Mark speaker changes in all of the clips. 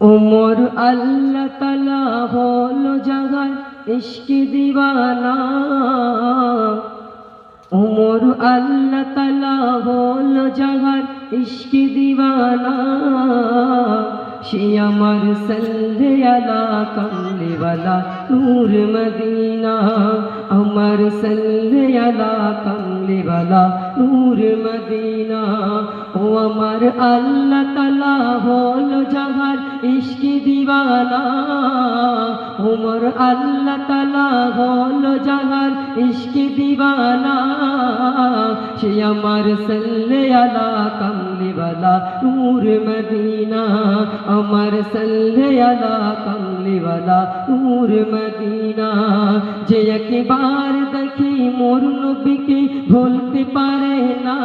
Speaker 1: উমর আল্লাহ তালা হলো জাগার ইশকি দিওয়ানা। উমর আল্লাহ তালা হলো জাগার ইশকি দিওয়ানা সে আমার সন্ধে আলা কমলেওয়ালা নূর মদিনা আমার সন্ধে আলা কমলেওয়ালা নূর মদিনা। ও আমার আল্লাহ তালা হল জাহার ইশকি দিওয়ানা ওমর আল্লাহ তালা হল জাহার ইশকি দিওয়ানা সে আমার সল্লে আলা কমলিওয়ালা নূর মদিনা। আমার সল্লে আলা কমলিওয়ালা নূর মদিনা। যে একবার মোর নবীকে ভুলতে পারে না।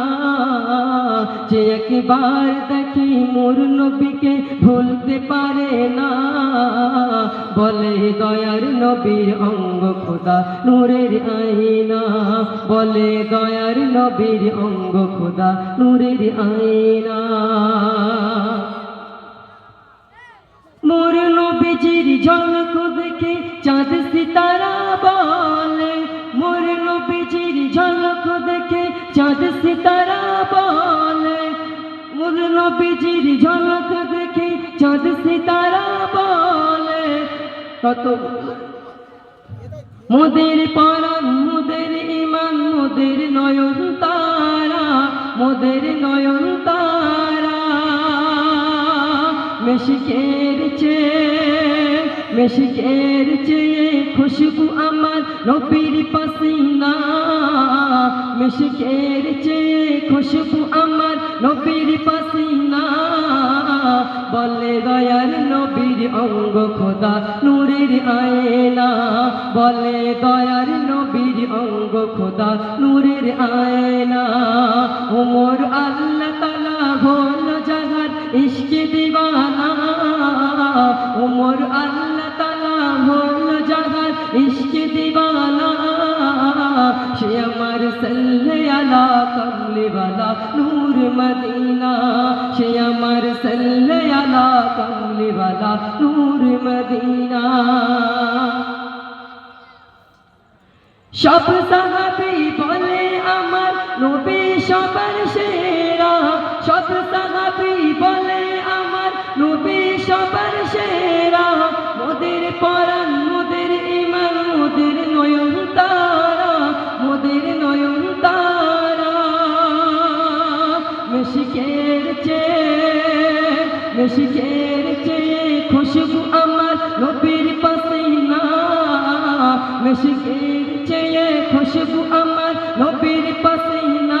Speaker 1: যে একবার দেখি মোর নবীকে ভুলতে পারে না। বলে, দয়ার নবীর অঙ্গ খোদা নূরের আইনা বলে, দয়ার নবীর অঙ্গ খোদা নূরের আইনা মোর নবীজির ঝলক দেখে চাঁদ ঝলক দেখে, চাঁদ সিতারা বলে। কত মোদের পারান মোদের ইমান মোদের নয়ন তারা, মোদের নয়ন তারা। মেশিকের চেয়ে মেশিকের চেয়ে খুশবু আমার নবীর পাসিনা। মেশিকের চেয়ে খুশবু আমার নবীর পাসিনা, বলে দয়ার নবীর অঙ্গ খোদা, নূরের আয়না, বলে দয়ার নবীর অঙ্গ খোদা, নূরের আয়না। ওমর আল্লাহ তালা হল জাগার ইশকে দিবানা, ওমর আল্লাহ তালা হল জাগার ইশকে দিবানা। সে আমার সল্লে আলা কমলিওয়ালা নূর মদিনা। সে আমার সল্লে আলা কমলিওয়ালা নূর মদিনা। সব সাহাবি বলে আমার নবী সবার মেশিকের চেয়ে মেশিকের চেয়ে খুশবু আমার নবীর পাসিনা মেশিকের চেয়ে খুশবু আমার নবীর পাসিনা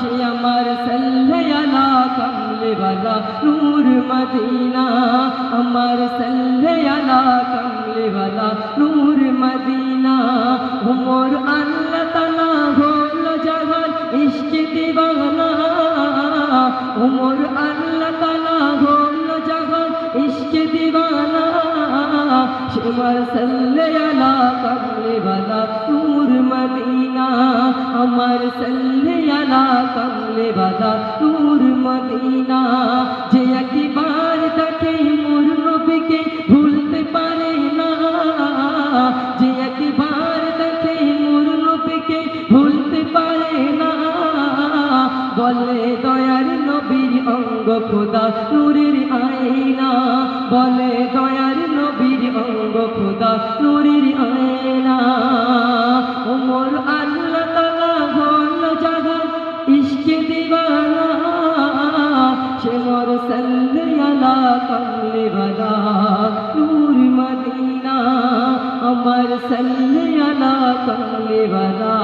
Speaker 1: সে আমার সল্লে আলা কমলেওয়ালা নূর মদিনা। আমার সল্লে আলা কমলেওয়ালা নূর মদিনা। উমর আল্লাহ উমর আল্লাহ তালা হল জাহান, ইশকে দিবানা শিমর সল্লে আলা কমলে বালা নূর মদিনা, আমার সল্লে আলা কমলে বালা নূর মদিনা। যে একবার দেখে মোর নবীকে ভুলতে পারে না, যে একবার দেখে মোর নবীকে ভুলতে পারে না, বলে অঙ্গ খোদা নূরের আয়না। বলে দয়ার নবীর অঙ্গ খোদা নূরের আয়না। ওমর আল্লাহ তালা হল জাগা ইশকে দিবানা। সে মোর সল্লে আলা কমলে বালা নূর মদিনা, আমার সল্লে কমলে বালা